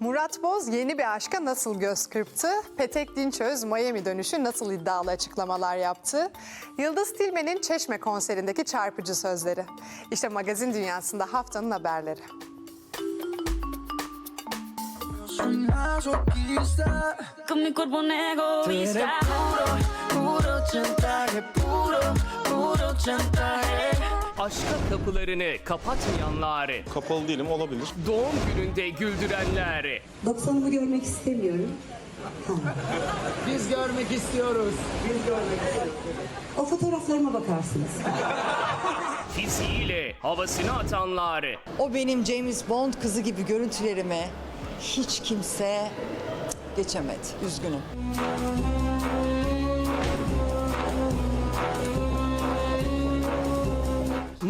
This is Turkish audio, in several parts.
Murat Boz yeni bir aşka nasıl göz kırptı? Petek Dinçöz Miami dönüşü nasıl iddialı açıklamalar yaptı? Yıldız Tilbe'nin Çeşme konserindeki çarpıcı sözleri. İşte magazin dünyasında haftanın haberleri. Aşka kapılarını kapatmayanlar, Kapalı değilim olabilir. doğum gününde güldürenler, 90'ımı görmek istemiyorum. Biz görmek istiyoruz. O fotoğraflarıma bakarsınız. fiziğiyle havasını atanlar, O benim James Bond kızı gibi görüntülerime hiç kimse cık, geçemedi. Üzgünüm.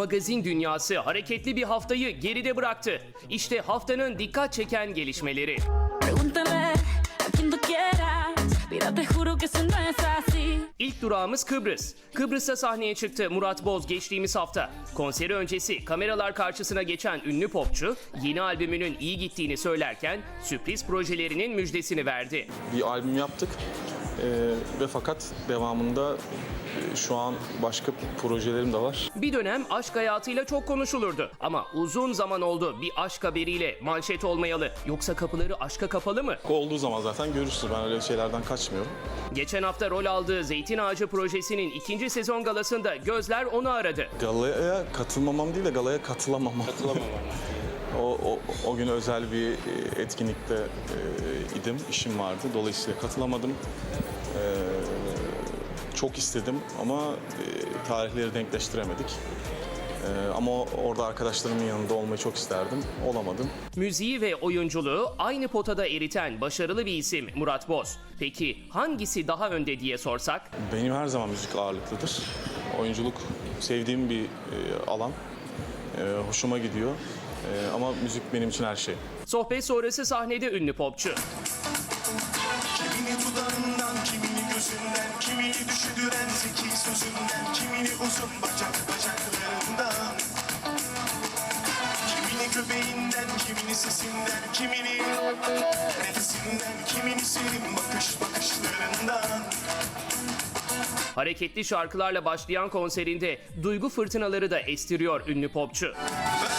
Magazin dünyası hareketli bir haftayı geride bıraktı. İşte haftanın dikkat çeken gelişmeleri. İlk durağımız Kıbrıs. Kıbrıs'ta sahneye çıktı Murat Boz geçtiğimiz hafta. Konseri öncesi kameralar karşısına geçen ünlü popçu yeni albümünün iyi gittiğini söylerken sürpriz projelerinin müjdesini verdi. Bir albüm yaptık ve fakat devamında e, şu an başka projelerim de var. Bir dönem aşk hayatıyla çok konuşulurdu. Ama uzun zaman oldu bir aşk haberiyle manşet olmayalı. Yoksa kapıları aşka kapalı mı? Olduğu zaman zaten görürsünüz. Ben öyle şeylerden kaçmıyorum. Geçen hafta rol aldığı Zeytin Ağacı projesinin ikinci sezon galasında gözler onu aradı. Galaya katılmamam değil de galaya katılamamam. Katılamamam. O, o, o gün özel bir e, etkinlikte e, idim, işim vardı. Dolayısıyla katılamadım. Ee, çok istedim ama e, tarihleri denkleştiremedik. Ee, ama orada arkadaşlarımın yanında olmayı çok isterdim. Olamadım. Müziği ve oyunculuğu aynı potada eriten başarılı bir isim Murat Boz. Peki hangisi daha önde diye sorsak? Benim her zaman müzik ağırlıklıdır. Oyunculuk sevdiğim bir e, alan. E, hoşuma gidiyor. E, ama müzik benim için her şey. Sohbet sonrası sahnede ünlü popçu. Kimini dudağından, kimini gözünden, kimini düşündüren zeki sözünden, kimini uzun bacak bacaklarından. Kimini göbeğinden, kimini sesinden, kimini nefesinden, kimini senin bakış bakışlarından. Hareketli şarkılarla başlayan konserinde duygu fırtınaları da estiriyor ünlü popçu. Özledim